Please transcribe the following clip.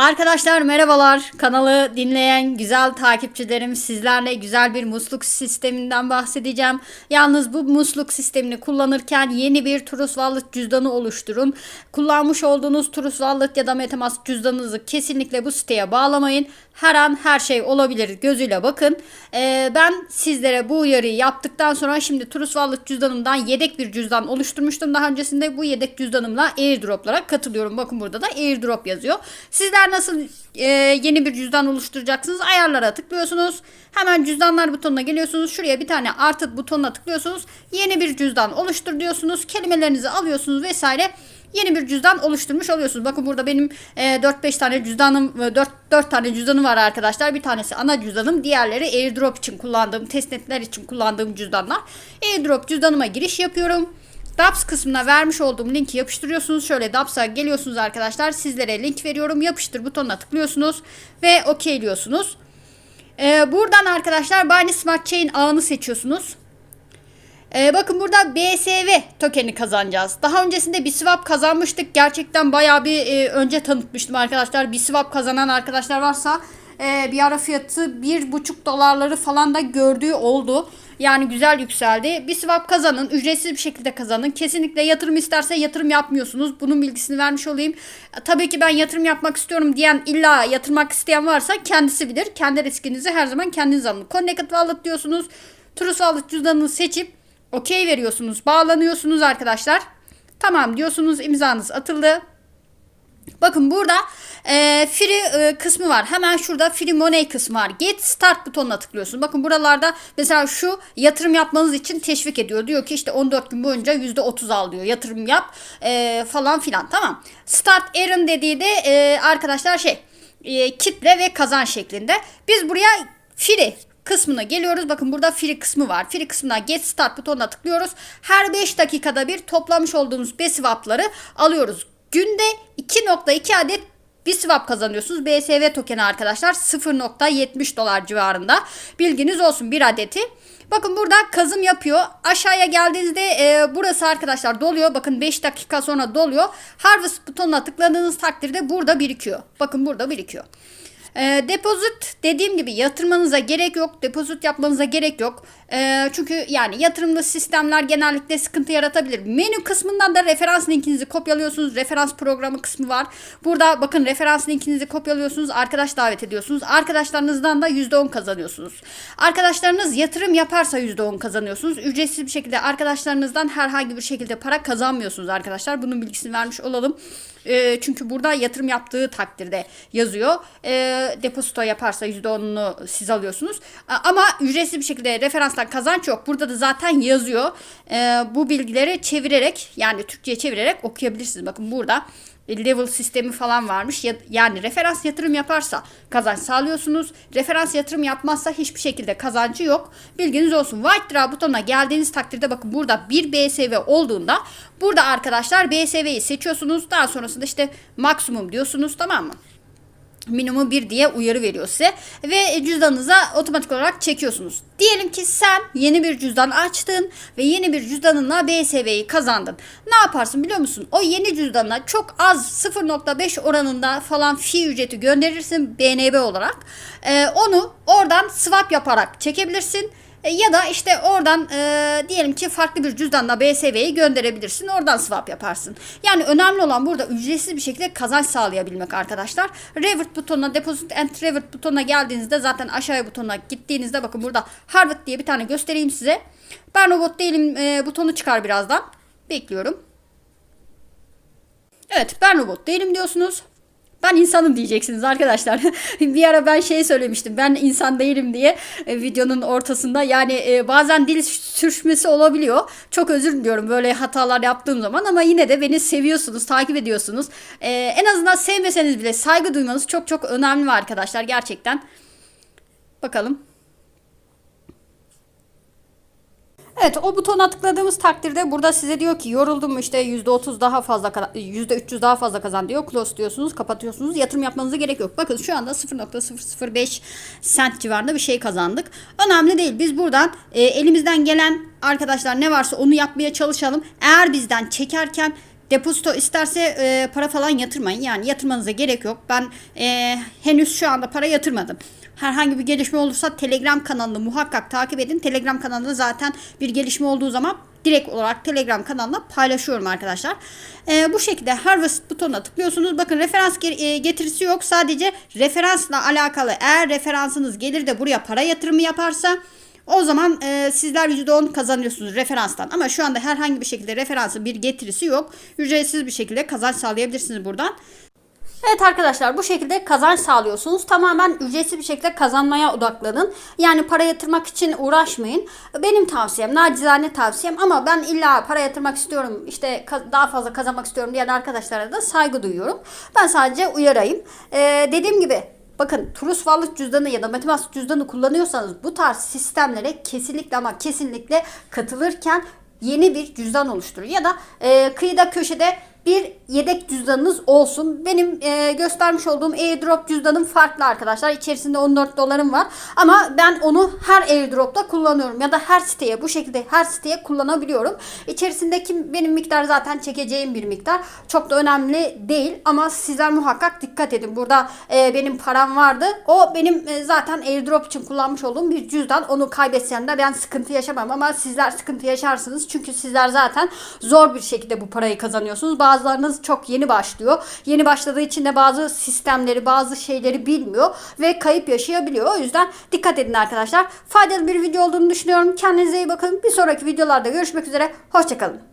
Arkadaşlar merhabalar. Kanalı dinleyen güzel takipçilerim sizlerle güzel bir musluk sisteminden bahsedeceğim. Yalnız bu musluk sistemini kullanırken yeni bir Trust Wallet cüzdanı oluşturun. Kullanmış olduğunuz Trust Wallet ya da Metamask cüzdanınızı kesinlikle bu siteye bağlamayın. Her an her şey olabilir gözüyle bakın. Ee, ben sizlere bu uyarıyı yaptıktan sonra şimdi Trust Wallet cüzdanımdan yedek bir cüzdan oluşturmuştum. Daha öncesinde bu yedek cüzdanımla airdroplara katılıyorum. Bakın burada da airdrop yazıyor. Sizler nasıl e, yeni bir cüzdan oluşturacaksınız? Ayarlara tıklıyorsunuz. Hemen cüzdanlar butonuna geliyorsunuz. Şuraya bir tane artı butonuna tıklıyorsunuz. Yeni bir cüzdan oluştur diyorsunuz. Kelimelerinizi alıyorsunuz vesaire yeni bir cüzdan oluşturmuş oluyorsunuz. Bakın burada benim e, 4-5 tane cüzdanım, e, 4, 4 tane cüzdanım var arkadaşlar. Bir tanesi ana cüzdanım, diğerleri airdrop için kullandığım, testnetler için kullandığım cüzdanlar. Airdrop cüzdanıma giriş yapıyorum. DAPS kısmına vermiş olduğum linki yapıştırıyorsunuz. Şöyle DAPS'a geliyorsunuz arkadaşlar. Sizlere link veriyorum. Yapıştır butonuna tıklıyorsunuz ve okeyliyorsunuz. Ee, buradan arkadaşlar Binance Smart Chain ağını seçiyorsunuz. Ee, bakın burada BSV tokeni kazanacağız. Daha öncesinde bir swap kazanmıştık. Gerçekten bayağı bir e, önce tanıtmıştım arkadaşlar. Bir swap kazanan arkadaşlar varsa e, bir ara fiyatı 1,5 dolarları falan da gördüğü oldu. Yani güzel yükseldi. Bir swap kazanın. Ücretsiz bir şekilde kazanın. Kesinlikle yatırım isterse yatırım yapmıyorsunuz. Bunun bilgisini vermiş olayım. E, Tabii ki ben yatırım yapmak istiyorum diyen illa yatırmak isteyen varsa kendisi bilir. Kendi riskinizi her zaman kendiniz alın. Connected Wallet diyorsunuz. Trust Wallet cüzdanını seçip okey veriyorsunuz. Bağlanıyorsunuz arkadaşlar. Tamam diyorsunuz imzanız atıldı. Bakın burada e, free e, kısmı var. Hemen şurada free money kısmı var. Get start butonuna tıklıyorsun. Bakın buralarda mesela şu yatırım yapmanız için teşvik ediyor. Diyor ki işte 14 gün boyunca %30 al diyor. Yatırım yap e, falan filan. Tamam. Start earn dediği de e, arkadaşlar şey e, kitle ve kazan şeklinde. Biz buraya free kısmına geliyoruz. Bakın burada free kısmı var. Free kısmına get start butonuna tıklıyoruz. Her 5 dakikada bir toplamış olduğumuz BSWAP'ları alıyoruz. Günde 2.2 adet bir swap kazanıyorsunuz. BSV tokeni arkadaşlar 0.70 dolar civarında. Bilginiz olsun bir adeti. Bakın burada kazım yapıyor. Aşağıya geldiğinizde e, burası arkadaşlar doluyor. Bakın 5 dakika sonra doluyor. Harvest butonuna tıkladığınız takdirde burada birikiyor. Bakın burada birikiyor. E, depozit dediğim gibi yatırmanıza gerek yok. Depozit yapmanıza gerek yok. E, çünkü yani yatırımlı sistemler genellikle sıkıntı yaratabilir. Menü kısmından da referans linkinizi kopyalıyorsunuz. Referans programı kısmı var. Burada bakın referans linkinizi kopyalıyorsunuz. Arkadaş davet ediyorsunuz. Arkadaşlarınızdan da %10 kazanıyorsunuz. Arkadaşlarınız yatırım yaparsa %10 kazanıyorsunuz. Ücretsiz bir şekilde arkadaşlarınızdan herhangi bir şekilde para kazanmıyorsunuz arkadaşlar. Bunun bilgisini vermiş olalım. E, çünkü burada yatırım yaptığı takdirde yazıyor. E, depozito yaparsa %10'unu siz alıyorsunuz. Ama ücretsiz bir şekilde referanstan kazanç yok. Burada da zaten yazıyor. E, bu bilgileri çevirerek yani Türkçe'ye çevirerek okuyabilirsiniz. Bakın burada level sistemi falan varmış. Ya- Yani referans yatırım yaparsa kazanç sağlıyorsunuz. Referans yatırım yapmazsa hiçbir şekilde kazancı yok. Bilginiz olsun. White butonuna geldiğiniz takdirde bakın burada bir BSV olduğunda burada arkadaşlar BSV'yi seçiyorsunuz. Daha sonrasında işte maksimum diyorsunuz tamam mı? Minimum 1 diye uyarı veriyor size ve cüzdanınıza otomatik olarak çekiyorsunuz. Diyelim ki sen yeni bir cüzdan açtın ve yeni bir cüzdanınla BSV'yi kazandın. Ne yaparsın biliyor musun? O yeni cüzdanına çok az 0.5 oranında falan fi ücreti gönderirsin BNB olarak. Ee, onu oradan swap yaparak çekebilirsin. E, Ya da işte oradan e, diyelim ki farklı bir cüzdanla BSV'yi gönderebilirsin. Oradan swap yaparsın. Yani önemli olan burada ücretsiz bir şekilde kazanç sağlayabilmek arkadaşlar. Revert butonuna, Deposit and Revert butonuna geldiğinizde zaten aşağıya butonuna gittiğinizde bakın burada Harvard diye bir tane göstereyim size. Ben robot değilim e, butonu çıkar birazdan. Bekliyorum. Evet ben robot değilim diyorsunuz. Ben insanım diyeceksiniz arkadaşlar. bir ara ben şey söylemiştim. Ben insan değilim diye e, videonun ortasında. Yani e, bazen dil sürçmesi olabiliyor. Çok özür diliyorum böyle hatalar yaptığım zaman ama yine de beni seviyorsunuz, takip ediyorsunuz. E, en azından sevmeseniz bile saygı duymanız çok çok önemli arkadaşlar gerçekten. Bakalım. Evet o butona tıkladığımız takdirde burada size diyor ki yoruldum işte %30 daha fazla ka- %300 daha fazla kazan diyor. Close diyorsunuz kapatıyorsunuz yatırım yapmanıza gerek yok. Bakın şu anda 0.005 sent civarında bir şey kazandık. Önemli değil biz buradan e, elimizden gelen arkadaşlar ne varsa onu yapmaya çalışalım. Eğer bizden çekerken depozito isterse e, para falan yatırmayın. Yani yatırmanıza gerek yok. Ben e, henüz şu anda para yatırmadım. Herhangi bir gelişme olursa Telegram kanalını muhakkak takip edin. Telegram kanalında zaten bir gelişme olduğu zaman direkt olarak Telegram kanalına paylaşıyorum arkadaşlar. E, bu şekilde Harvest butonuna tıklıyorsunuz. Bakın referans e, getirisi yok. Sadece referansla alakalı eğer referansınız gelir de buraya para yatırımı yaparsa o zaman e, sizler %10 kazanıyorsunuz referanstan. Ama şu anda herhangi bir şekilde referansı bir getirisi yok. Ücretsiz bir şekilde kazanç sağlayabilirsiniz buradan. Evet arkadaşlar bu şekilde kazanç sağlıyorsunuz. Tamamen ücretsiz bir şekilde kazanmaya odaklanın. Yani para yatırmak için uğraşmayın. Benim tavsiyem, nacizane tavsiyem ama ben illa para yatırmak istiyorum, işte daha fazla kazanmak istiyorum diyen arkadaşlara da saygı duyuyorum. Ben sadece uyarayım. Ee, dediğim gibi Bakın Turus Varlık cüzdanı ya da matematik cüzdanı kullanıyorsanız bu tarz sistemlere kesinlikle ama kesinlikle katılırken yeni bir cüzdan oluşturun. Ya da e, kıyıda köşede bir yedek cüzdanınız olsun. Benim e, göstermiş olduğum airdrop cüzdanım farklı arkadaşlar. İçerisinde 14 dolarım var. Ama ben onu her airdropta kullanıyorum. Ya da her siteye bu şekilde her siteye kullanabiliyorum. İçerisindeki benim miktar zaten çekeceğim bir miktar. Çok da önemli değil. Ama sizler muhakkak dikkat edin. Burada e, benim param vardı. O benim e, zaten airdrop için kullanmış olduğum bir cüzdan. Onu kaybetsem de ben sıkıntı yaşamam. Ama sizler sıkıntı yaşarsınız. Çünkü sizler zaten zor bir şekilde bu parayı kazanıyorsunuz. Bazılarınız çok yeni başlıyor. Yeni başladığı için de bazı sistemleri, bazı şeyleri bilmiyor ve kayıp yaşayabiliyor. O yüzden dikkat edin arkadaşlar. Faydalı bir video olduğunu düşünüyorum. Kendinize iyi bakın. Bir sonraki videolarda görüşmek üzere. Hoşçakalın.